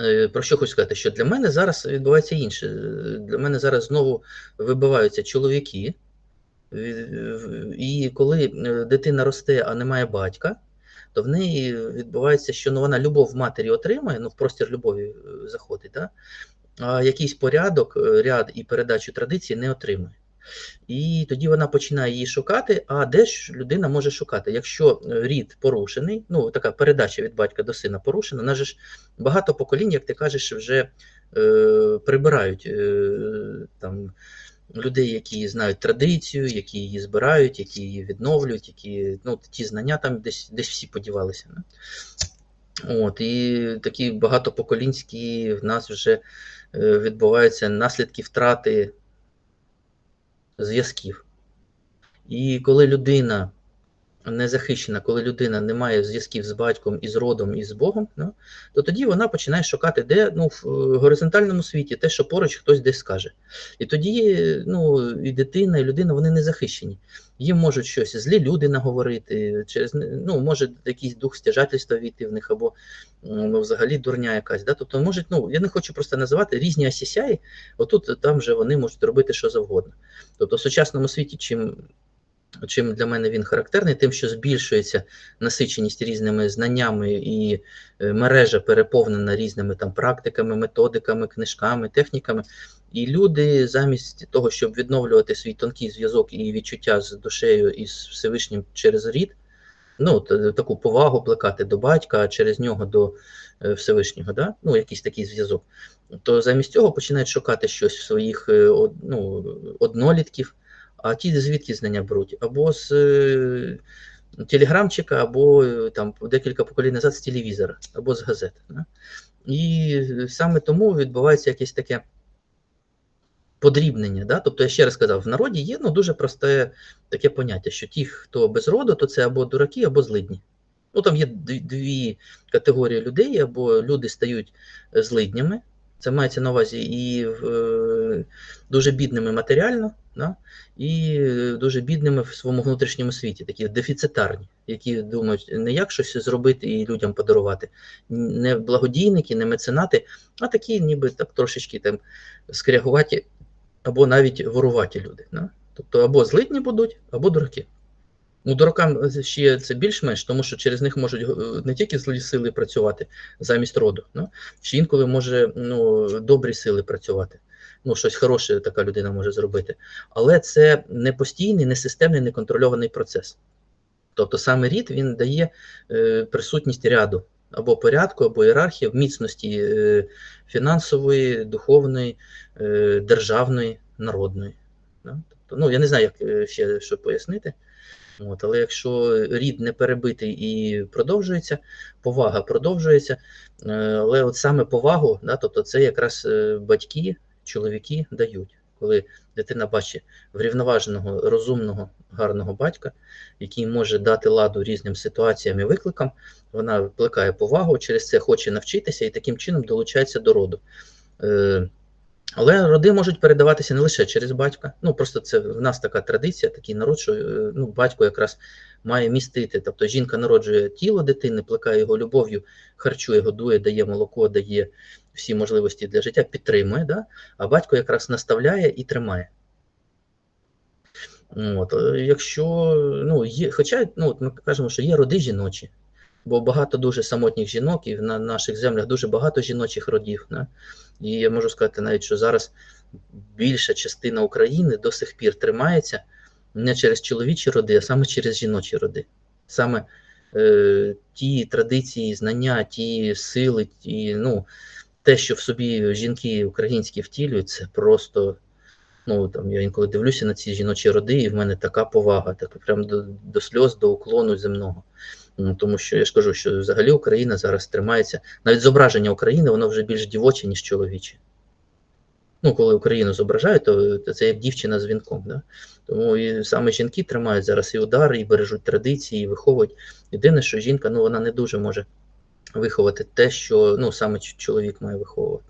Е, Про що хочу сказати? Що для мене зараз відбувається інше. Е, Для мене зараз знову вибиваються чоловіки, Е, і коли дитина росте, а немає батька, то в неї відбувається, що ну, вона любов матері отримує, ну в простір любові заходить, да? а якийсь порядок, ряд і передачу традиції не отримує. І тоді вона починає її шукати. А де ж людина може шукати? Якщо е, рід порушений, ну така передача від батька до сина порушена, вона ж багато поколінь, як ти кажеш, вже е, прибирають е, там людей, які знають традицію, які її збирають, які її відновлюють, які ну ті знання там десь десь всі подівалися. Не? От, і такі багатопоколінські в нас вже е, відбуваються наслідки втрати зв'язків. І коли людина не захищена, коли людина не має зв'язків з батьком і з родом, і з Богом, ну, то тоді вона починає шукати, де ну, в е, горизонтальному світі те, що поруч хтось десь скаже. І тоді ну, і дитина, і людина вони не захищені. Їм можуть щось злі люди наговорити, через ну, може якийсь дух стяжательства війти в них, або ну, взагалі дурня якась. Да? Тобто можуть, ну я не хочу просто називати різні асісяї, отут там вже вони можуть робити що завгодно. Тобто в сучасному світі, чим чим для мене він характерний, тим, що збільшується насиченість різними знаннями, і е, мережа переповнена різними там практиками, методиками, книжками, техніками. І люди, замість того, щоб відновлювати свій тонкий зв'язок і відчуття з душею і з Всевишнім через рід, ну, таку повагу плекати до батька, через нього до е, Всевишнього, да? ну, якийсь такий зв'язок, то замість цього починають шукати щось в своїх е, ну, однолітків. А ті звідки знання беруть? Або з е, телеграмчика, або е, там декілька поколінь назад з телевізора, або з газет. Да? І саме тому відбувається якесь таке подрібнення. Да? Тобто, я ще раз сказав, в народі є ну, дуже просте таке поняття, що ті, хто без роду, то це або дураки, або злидні. Ну, Там є дві категорії людей, або люди стають злиднями, це мається на увазі і е, дуже бідними матеріально, да? і дуже бідними в своєму внутрішньому світі, такі дефіцитарні, які думають не як щось зробити і людям подарувати. Не благодійники, не меценати, а такі, ніби так трошечки там скрягуваті або навіть воруваті люди. Да? Тобто або злидні будуть, або дураки. Ну, дуракам ще це більш-менш, тому що через них можуть е, не тільки злі сили працювати замість роду, ну, ще інколи може ну, добрі сили працювати. Ну, щось хороше така людина може зробити. Але це не постійний, не системний, не контрольований процес. Тобто саме рід він дає е, присутність ряду або порядку, або ієрархії міцності е, фінансової, духовної, е, державної, народної. Да? Тобто, ну, Я не знаю, як е, ще що пояснити. От, Але якщо рід не перебитий і продовжується, повага продовжується. Е, але от саме повагу, да, тобто це якраз е, батьки, чоловіки дають, коли дитина бачить врівноваженого, розумного, гарного батька, який може дати ладу різним ситуаціям і викликам, вона плекає повагу, через це хоче навчитися і таким чином долучається до роду. Але роди можуть передаватися не лише через батька. Ну просто це в нас така традиція, такий народ, що е, ну, батько якраз має містити. Тобто жінка народжує тіло дитини, плекає його любов'ю, харчує, годує, дає молоко, дає всі можливості для життя, підтримує, да? а батько якраз наставляє і тримає. От, е, Якщо ну, є, хоча ну, ми кажемо, що є роди жіночі, бо багато дуже самотніх жінок, і на наших землях дуже багато жіночих родів. Да? І я можу сказати навіть, що зараз більша частина України до сих пір тримається не через чоловічі роди, а саме через жіночі роди. Саме е, ті традиції, знання, ті сили, ті, ну, те, що в собі жінки українські втілюють, це просто. Ну, там, Я інколи дивлюся на ці жіночі роди, і в мене така повага, так прям до, до сльоз, до уклону земного. Ну, тому що я ж кажу, що взагалі Україна зараз тримається. Навіть зображення України, воно вже більш дівоче, ніж чоловіче. Ну, коли Україну зображають, то це як дівчина з вінком. Да? Тому і саме жінки тримають зараз і удари, і бережуть традиції, і виховують. Єдине, що жінка ну, вона не дуже може виховати те, що ну, саме чоловік має виховувати.